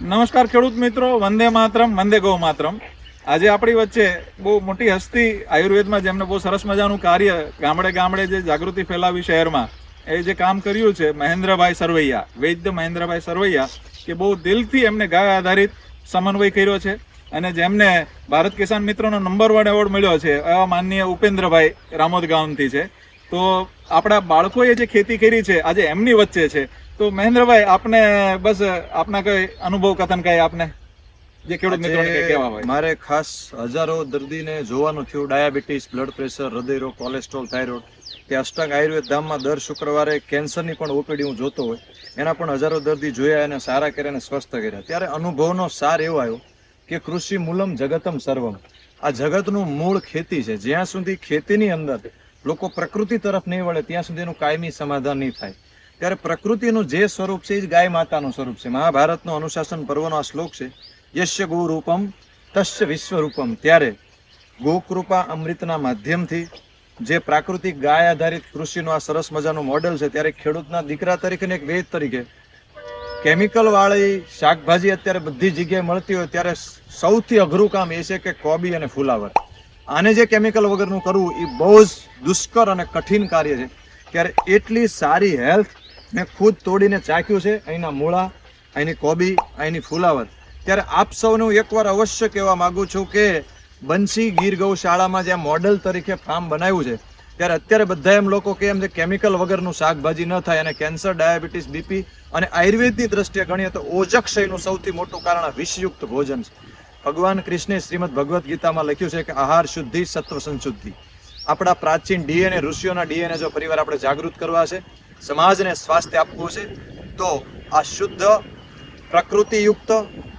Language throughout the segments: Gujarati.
નમસ્કાર ખેડૂત મિત્રો, વંદે માતરમ, વંદે ગૌ માતરમ. આજે આપણી વચ્ચે બહુ મોટી હસ્તી આયુર્વેદમાં જેમને બહુ સરસ મજાનું કાર્ય ગામડે ગામડે જે જાગૃતિ ફેલાવી શહેરમાં, એ જે કામ કર્યું છે મહેન્દ્રભાઈ સરવૈયા, વૈદ્ય મહેન્દ્રભાઈ સરવૈયા, કે બહુ દિલથી એમને ગાય આધારિત સમન્વય કર્યો છે અને જેમને ભારત કિસાન મિત્રોનો નંબર વન એવોર્ડ મળ્યો છે, એવા માનનીય ઉપેન્દ્રભાઈ રામોદ ગામથી છે. તો આપણા બાળકોએ જે ખેતી કરી છે, આજે એમની વચ્ચે છે. તો મહેન્દ્રભાઈ આપને બસ આપના કઈ અનુભવ કથન કઈ આપને? જે ખેડૂત મિત્રોને કહેવા હોય. મારે ખાસ હજારો દર્દીને જોવાનું થયું. ડાયાબિટીસ બ્લડ પ્રેશર હૃદય રોગ કોલેસ્ટ્રોલ થાઇરોઇડ. કે અષ્ટાંગ આયુર્વેદ ધામમાં દર શુક્રવારે કેન્સરની પણ ઓપીડી હું જોતો હોય. એના પણ હજારો દર્દી જોયા અને સારા કર્યા અને સ્વસ્થ કર્યા. ત્યારે અનુભવનો સાર એવો આવ્યો કે કૃષિ મૂલમ જગતમ સર્વમ. આ જગતનું મૂળ ખેતી છે. જ્યાં સુધી ખેતીની અંદર લોકો પ્રકૃતિ તરફ નહીં વળે ત્યાં સુધી એનું કાયમી સમાધાન નહીં થાય. ત્યારે પ્રકૃતિનું જે સ્વરૂપ છે એ જ ગાય માતાનું સ્વરૂપ છે. મહાભારતનો અનુશાસન પર્વનો આ શ્લોક છે. યશ્ય ગોરૂપમ, તસ્ય વિશ્વરૂપમ. ત્યારે ગોકૃપા અમૃતના માધ્યમથી જે પ્રાકૃતિક ગાય આધારિત કૃષિનું આ સરસ મજાનું મોડેલ છે, ત્યારે ખેડૂતના દીકરા તરીકે એક વેદ તરીકે કેમિકલ વાળી શાકભાજી અત્યારે બધી જગ્યાએ મળતી હોય ત્યારે સૌથી અઘરું કામ એ છે કે કોબી અને ફુલાવર. આને જે કેમિકલ વગરનું કરવું એ બહુ જ દુષ્કર અને કઠિન કાર્ય છે. ત્યારે એટલી સારી હેલ્થ મેં ખુદ તોડીને ચાખ્યું છે અહીંના મૂળા, અહીંની કોબી, અહીંની ફુલાવર ત્યારે આપ સૌને હું એકવાર અવશ્ય કહેવા માગું છું કે બંસી ગીર ગૌશાળામાં જ્યાં મોડલ તરીકે ફાર્મ બનાવ્યું છે, ત્યારે અત્યારે બધા એમ લોકો કે એમ જે કેમિકલ વગરનું શાકભાજી ન થાય અને કેન્સર ડાયાબિટીસ બીપી અને આયુર્વેદની દ્રષ્ટિએ ગણીએ તો ઓજક્ષયનું સૌથી મોટું કારણ વિષયુક્ત ભોજન છે. ભગવાન કૃષ્ણે શ્રીમદ ભગવદ્ ગીતામાં લખ્યું છે કે આહાર શુદ્ધિ, સત્વ સંશુદ્ધિ. આપણા પ્રાચીન ડીએનએ, ઋષિઓના ડીએનએ જો પરિવાર આપણે જાગૃત કરવા છે સમાજને સ્વાસ્થ્ય આપવું છે, તો આ શુદ્ધ, પ્રકૃતિયુક્ત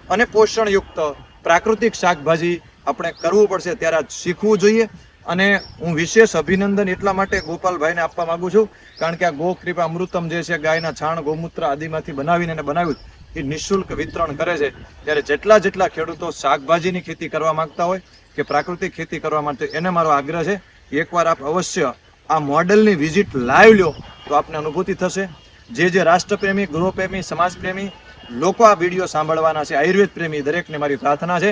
અને પોષણયુક્ત પ્રાકૃતિક શાકભાજી આપણે કરવું પડશે, ત્યારે શીખવું જોઈએ. અને હું વિશેષ અભિનંદન એટલા માટે ગોપાલભાઈને આપવા માંગુ છું, કારણ કે આ ગો કૃપા અમૃતમ જે છે, ગાયના છાણ, ગૌમૂત્ર આદિમાંથી બનાવીને એને બનાવ્યું, એ નિઃશુલ્ક વિતરણ કરે છે. ત્યારે જેટલા જેટલા ખેડૂતો શાકભાજીની ખેતી કરવા માંગતા હોય, કે પ્રાકૃતિક ખેતી કરવા માટે, એને મારો આગ્રહ છે. એકવાર આપ અવશ્ય આ મોડલની વિઝિટ લાઈવ લ્યો તો આપને અનુભૂતિ થશે. જે જે રાષ્ટ્રપ્રેમી, ગૃહપ્રેમી, સમાજપ્રેમી લોકો આ વીડિયો સાંભળવાના છે આયુર્વેદ પ્રેમી દરેકને મારી પ્રાર્થના છે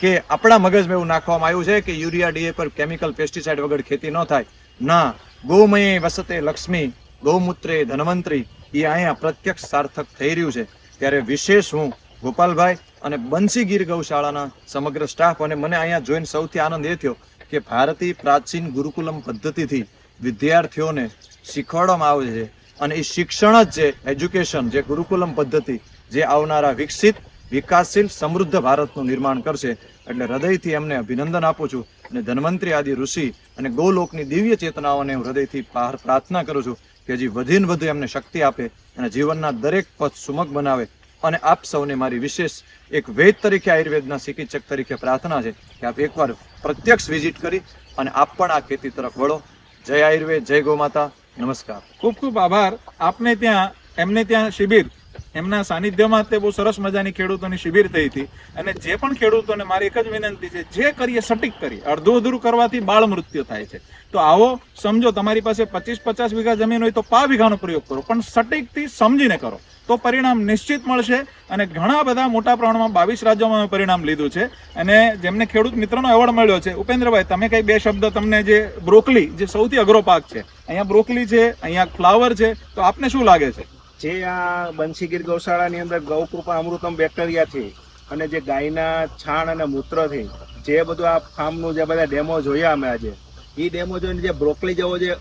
કે આપણા મગજમાં એવું નાખવામાં આવ્યું છે કે યુરિયા ડીએ પર કેમિકલ, પેસ્ટિસાઇડ વગર ખેતી ન થાય. ના, ગૌમયે વસતે લક્ષ્મી, ગૌમૂત્રે ધનવંતરી, એ અહીંયા પ્રત્યક્ષ સાર્થક થઈ રહ્યું છે. ત્યારે વિશેષ હું ગોપાલભાઈ અને બંસી ગીર ગૌશાળાના સમગ્ર સ્ટાફ અને મને અહીંયા જોઈને સૌથી આનંદ એ થયો કે ભારતીય પ્રાચીન ગુરુકુલમ પદ્ધતિથી વિદ્યાર્થીઓને શીખવાડવામાં આવે છે અને એ શિક્ષણ જ છે એજ્યુકેશન જે ગુરુકુલમ પદ્ધતિ જે આવનારા વિકસિત, વિકાસશીલ, સમૃદ્ધ ભારતનું નિર્માણ કરશે. એટલે હૃદયથી એમને અભિનંદન આપું છું અને ધન્વંતરી આદિ ઋષિ અને ગૌલોકની દિવ્ય ચેતનાઓને હું હૃદયથી બહાર પ્રાર્થના કરું છું કે હજી વધીને વધુ એમને શક્તિ આપે અને જીવનના દરેક પથ સુમક બનાવે અને આપ સૌને મારી વિશેષ એક વેદ તરીકે આયુર્વેદના ચિકિત્સક તરીકે પ્રાર્થના છે કે આપ એકવાર પ્રત્યક્ષ વિઝિટ કરી અને આપ પણ આ ખેતી તરફ વળો. જય આયુર્વેદ, જય ગૌમાતા નમસ્કાર. ખૂબ ખૂબ આભાર. આપને ત્યાં, એમને ત્યાં શિબિર, એમના સાનિધ્યમાં તે બહુ સરસ મજાની ખેડૂતોની શિબિર થઈ હતી. અને જે પણ ખેડૂતોને મારી એક જ વિનંતી છે, જે કરીએ સટીક કરીએ. અડધું અધૂરું કરવાથી બાળ મૃત્યુ થાય છે. તો આવો, સમજો, તમારી પાસે પચીસ પચાસ વીઘા જમીન હોય તો પા વીઘાનો પ્રયોગ કરો, પણ સટીકથી સમજીને કરો. તો પરિણામ નિશ્ચિત મળશે અને ઘણા બધા મોટા પ્રમાણમાં બાવીસ રાજ્યોમાં પરિણામ લીધું છે. અને જેમને ખેડૂત મિત્રનો એવોર્ડ મળ્યો છે, ઉપેન્દ્રભાઈ, તમે કઈ બે શબ્દ તમને જે બ્રોકલી જે સૌથી અઘરો પાક છે, અહીંયા બ્રોકલી છે, અહીંયા ફ્લાવર છે, તો આપને શું લાગે છે? જે આ બંસીગીર ગૌશાળાની અંદર ગૌકૃપા અમૃતમ બેક્ટેરિયાથી અને જે ગાયના છાણ અને મૂત્રથી જે બધું આ ફાર્મનું જે બધા ડેમો જોયા અમે આજે, એ ડેમો જોઈને જે બ્રોકલી જેવો જે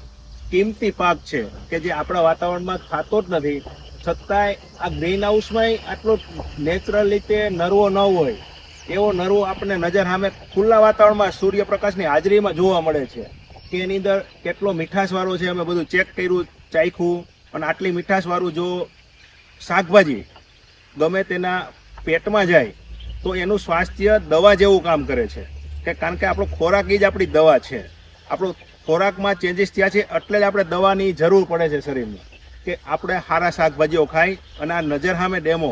કિંમતી પાક છે, કે જે આપણા વાતાવરણમાં થતો જ નથી છતાંય આ ગ્રીન હાઉસમાં આટલો નેચરલ રીતે નરવો ન હોય, એવો નરવો આપણને નજર સામે ખુલ્લા વાતાવરણમાં સૂર્યપ્રકાશની હાજરીમાં જોવા મળે છે કે એની અંદર કેટલો મીઠાશવાળો છે, અમે બધું ચેક કર્યું, ચાખ્યું અને આટલી મીઠાશવાળું જો શાકભાજી ગમે તેના પેટમાં જાય, તો એનું સ્વાસ્થ્ય દવા જેવું કામ કરે છે. કે કારણ કે આપણો ખોરાક જ આપણી દવા છે. આપણો ખોરાકમાં ચેન્જીસ થયા છે એટલે જ આપણે દવાની જરૂર પડે છે શરીરમાં. કે આપણે સારા શાકભાજીઓ ખાઈ અને આ નજર સામે ડેમો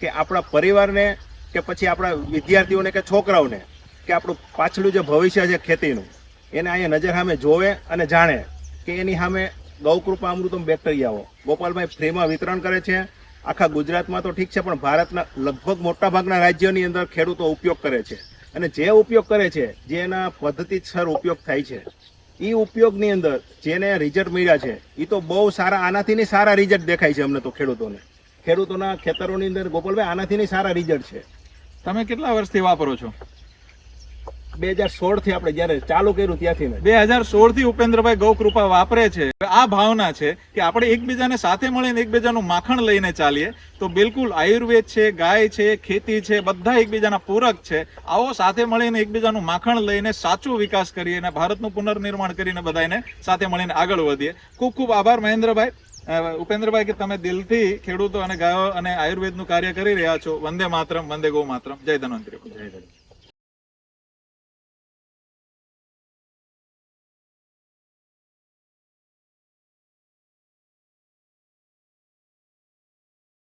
કે આપણા પરિવારને કે પછી આપણા વિદ્યાર્થીઓને કે છોકરાઓને કે આપણું પાછલું જે ભવિષ્ય છે ખેતીનું, એને અહીંયા નજર સામે જોવે અને જાણે કે એની સામે ગૌકૃપા અમૃતમ બેક્ટેરિયાઓ. ગોપાલભાઈ, ફ્રીમાં વિતરણ કરે છે. આખા ગુજરાતમાં તો ઠીક છે, પણ ભારતના લગભગ મોટા ભાગના રાજ્યોની અંદર ખેડૂતો ઉપયોગ કરે છે. અને જે ઉપયોગ કરે છે જે એના પદ્ધતિસર ઉપયોગ થાય છે. એ ઉપયોગની અંદર જેને રિઝલ્ટ મળ્યા છે એ તો બહુ સારા આનાથી નહીં સારા રિઝલ્ટ દેખાય છે અમને તો ખેડૂતોને. ખેડૂતોના ખેતરોની અંદર ગોપાલભાઈ આનાથી નહીં સારા રિઝલ્ટ છે. તમે કેટલા વર્ષથી વાપરો છો? બે હજાર સોળથી આપણે જયારે ચાલુ કર્યું ત્યાંથી બે હજાર સોળથી ઉપેન્દ્રભાઈ ગૌકૃપા વાપરે છે. આ ભાવના છે કે આપણે એકબીજાને સાથે મળીને એકબીજાનું માખણ લઈને ચાલીએ તો બિલકુલ આયુર્વેદ છે ગાય છે ખેતી છે બધા એકબીજાના પૂરક છે. આવો સાથે મળીને એકબીજાનું માખણ લઈને સાચો વિકાસ કરીએ અને ભારતનું પુનર્નિર્માણ કરીને બધાને સાથે મળીને આગળ વધીએ. ખૂબ ખૂબ આભાર મહેન્દ્રભાઈ. ઉપેન્દ્રભાઈ કે તમે દિલથી ખેડૂતો અને ગાયો અને આયુર્વેદનું કાર્ય કરી રહ્યા છો. વંદે માતરમ વંદે ગૌ માતરમ. જય ધનવંતરી. જય જય.